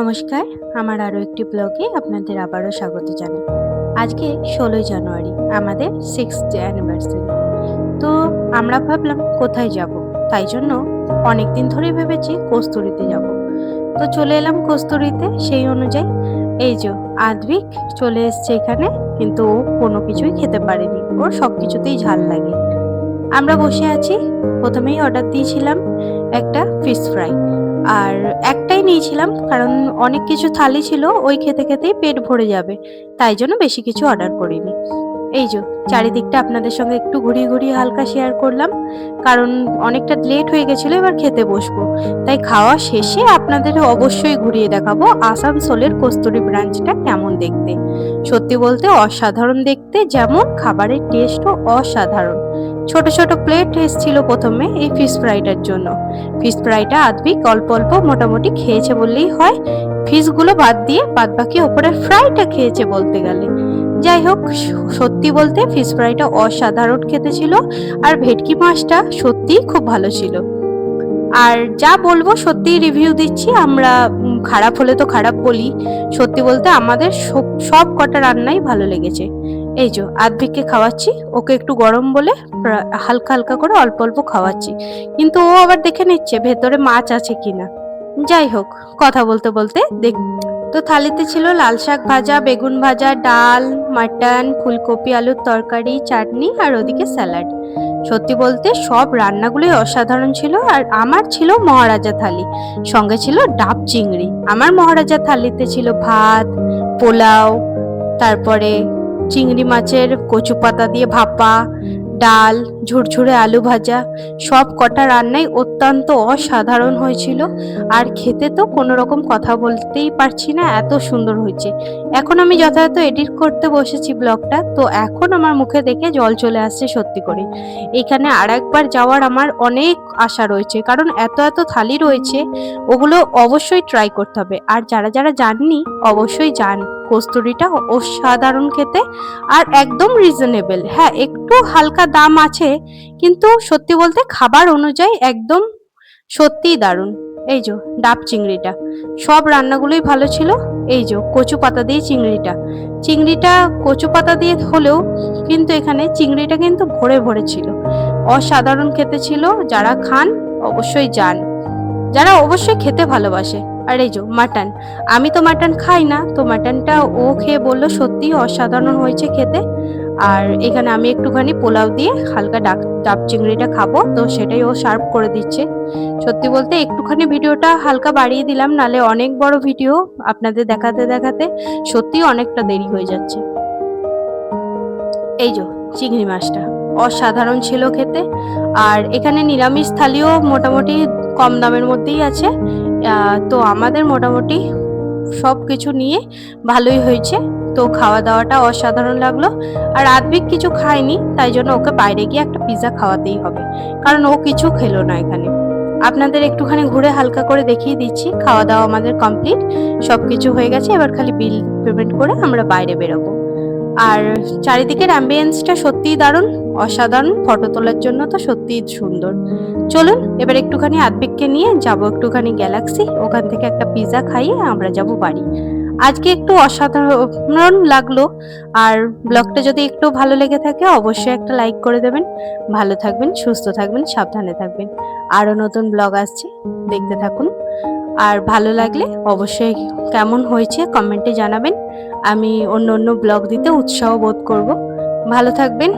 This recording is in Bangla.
নমস্কার, আমার আরও একটি ব্লগে আপনাদের আবারও স্বাগত জানাই। আজকে ষোলোই জানুয়ারি, আমাদের সিক্স অ্যানিভার্সারি তো আমরা ভাবলাম কোথায় যাব? তাই জন্য অনেক দিন ধরেই ভেবেছি কস্তুরিতে যাব। তো চলে এলাম কস্তুরিতে, সেই অনুযায়ী এই যে আদ্রিক চলে এসছে এখানে, কিন্তু ও কোনো কিছুই খেতে পারেনি। ওর সব কিছুতেই ঝাল লাগে। আমরা বসে আছি, প্রথমেই অর্ডার দিয়েছিলাম একটা ফিশ ফ্রাই আর একটাই নিয়েছিলাম, কারণ অনেক কিছু থালি ছিল, ওই খেতে খেতেই পেট ভরে যাবে। তাই জন্য বেশি কিছু অর্ডার করিনি। এই যে, চারিদিকটা আপনাদের সঙ্গে একটু ঘুরিয়ে ঘুরিয়ে হালকা শেয়ার করলাম, কারণ অনেকটা লেট হয়ে গেছিল, এবার খেতে বসবো। তাই খাওয়া শেষে আপনাদের অবশ্যই ঘুরিয়ে দেখাবো আসানসোলের কস্তুরি ব্রাঞ্চটা কেমন দেখতে। সত্যি বলতে অসাধারণ দেখতে, যেমন খাবারের টেস্টও অসাধারণ। ছোট ছোট প্লেট এসেছিল প্রথমে এই ফিশ ফ্রাইটার জন্য। ফিশ ফ্রাইটা আদবিক অল্প অল্প, মোটামুটি খেয়েছে বললেই হয়। ফিশগুলো বাদ দিয়ে বাদ বাকি ওপরের ফ্রাইটা খেয়েছে বলতে গেলে। যাই হোক, সত্যি বলতে ফিশ ফ্রাইটা অসাধারণ খেতে ছিল আর ভেটকি মাছটা সত্যিই খুব ভালো ছিল। আর যা বলব সত্যিই রিভিউ দিচ্ছি, আমরা খারাপ হলে তো খারাপ বলি। সত্যি বলতে আমাদের সব কটা রান্নাই ভালো লেগেছে। এই যে, আদবিককে খাওয়াচ্ছি। ওকে একটু গরম বলে হালকা হালকা করে অল্প অল্প খাওয়াচ্ছি। কিন্তু ও আবার দেখে নিচ্ছে ভেতরে মাছ আছে কিনা। যাই হোক, কথা বলতে বলতে দেখ, তো থালিতে ছিল লাল শাক ভাজা, বেগুন ভাজা, ডাল, মাটন, ফুলকপি, আলুর তরকারি, চাটনি আর ওদিকে স্যালাড। সত্যি বলতে সব রান্নাগুলোই অসাধারণ ছিল আর আমার ছিল মহারাজা থালি। সঙ্গে ছিল ডাব চিংড়ি। আমার মহারাজা থালিতে ছিল ভাত, পোলাও, তারপরে চিংড়ি মাছের কচু পাতা দিয়ে ভাপা, ডাল, ঝুরঝুরে আলু ভাজা, সব কটা রান্নাই অত্যন্ত অসাধারণ হয়েছিল। আর খেতে তো কোনো রকম কথা বলতেই পারছি না, এত সুন্দর হয়েছে। এখন আমি যথাযথ এডিট করতে বসেছি ব্লগটা তো এখন আমার মুখে দেখে জল চলে আসছে সত্যি করে। এখানে আর একবার যাওয়ার আমার অনেক আশা রয়েছে, কারণ এত এত থালি রয়েছে, ওগুলো অবশ্যই ট্রাই করতে হবে। আর যারা যারা যাননি, অবশ্যই যান। কস্তুরিটা অসাধারণ খেতে আর একদম রিজনেবল হ্যাঁ একটু হালকা দাম আছে, কিন্তু সত্যি বলতে খাবার অনুযায়ী একদম সত্যিই দারুণ। এই যে ডাব চিংড়িটা, সব রান্নাগুলোই ভালো ছিল। এই যে কচু পাতা দিয়ে চিংড়িটা চিংড়িটা কচু পাতা দিয়ে হলেও কিন্তু এখানে চিংড়িটা কিন্তু ভরে ভরে ছিল। অসাধারণ খেতে ছিল, যারা খান অবশ্যই যান। যারা অবশ্যই খেতে ভালোবাসে। আর এই যে মাটন, আমি তো মাটন খাই না, তো মাটনটা ও খেয়ে বলল সত্যি অসাধারণ হয়েছে খেতে। আর এখানে আমি একটুখানি পোলাও দিয়ে হালকা ডাক, ডাব চিংড়িটা খাব, তো সেটাই ও সার্ভ করে দিচ্ছে। সত্যি বলতে একটুখানি ভিডিওটা হালকা বাড়িয়ে দিলাম, নালে অনেক বড় ভিডিও আপনাদের দেখাতে দেখাতে সত্যি অনেকটা দেরি হয়ে যাচ্ছে। এই যে চিংড়ি মাছটা, অসাধারণ ছিল খেতে। আর এখানে নিরামিষ থালিও মোটামুটি কম দামের মধ্যেই আছে। তো আমাদের মোটামুটি সব কিছু নিয়ে ভালোই হয়েছে। তো খাওয়া দাওয়াটা অসাধারণ লাগল। আর আদবিক কিছু খায়নি, তাই জন্য ওকে বাইরে গিয়ে একটা পিৎজা খাওয়াতেই হবে। কারণ ও কিছু খেলো না এখানে। আপনাদের একটুখানি ঘুরে হালকা করে দেখিয়ে দিচ্ছি। খাওয়া দাওয়া আমাদের কমপ্লিট সব কিছু হয়ে গেছে, এবার খালি বিল পেমেন্ট করে আমরা বাইরে বেরোবো। আর চারিদিকের অ্যাম্বিয়েন্সটা সত্যিই দারুণ, অসাধারণ ফটো তোলার জন্য তো সত্যিই সুন্দর। চলুন, এবার একটুখানি আদবিককে নিয়ে যাব একটুখানি গ্যালাক্সি ওখান থেকে একটা পিৎজা খাইয়ে আমরা যাব বাড়ি। আজকে একটু অসাধারণ লাগল, আর ব্লগটা যদি একটু ভালো লেগে থাকে, অবশ্যই একটা লাইক করে দেবেন। ভালো থাকবেন, সুস্থ থাকবেন, সাবধানে থাকবেন। আরও নতুন ব্লগ আসছে, দেখতে থাকুন। আর ভালো লাগলে অবশ্যই কেমন হয়েছে কমেন্টে জানাবেন। আমি অন্য অন্য ব্লগ দিতে উৎসাহ বোধ করব। ভালো থাকবেন।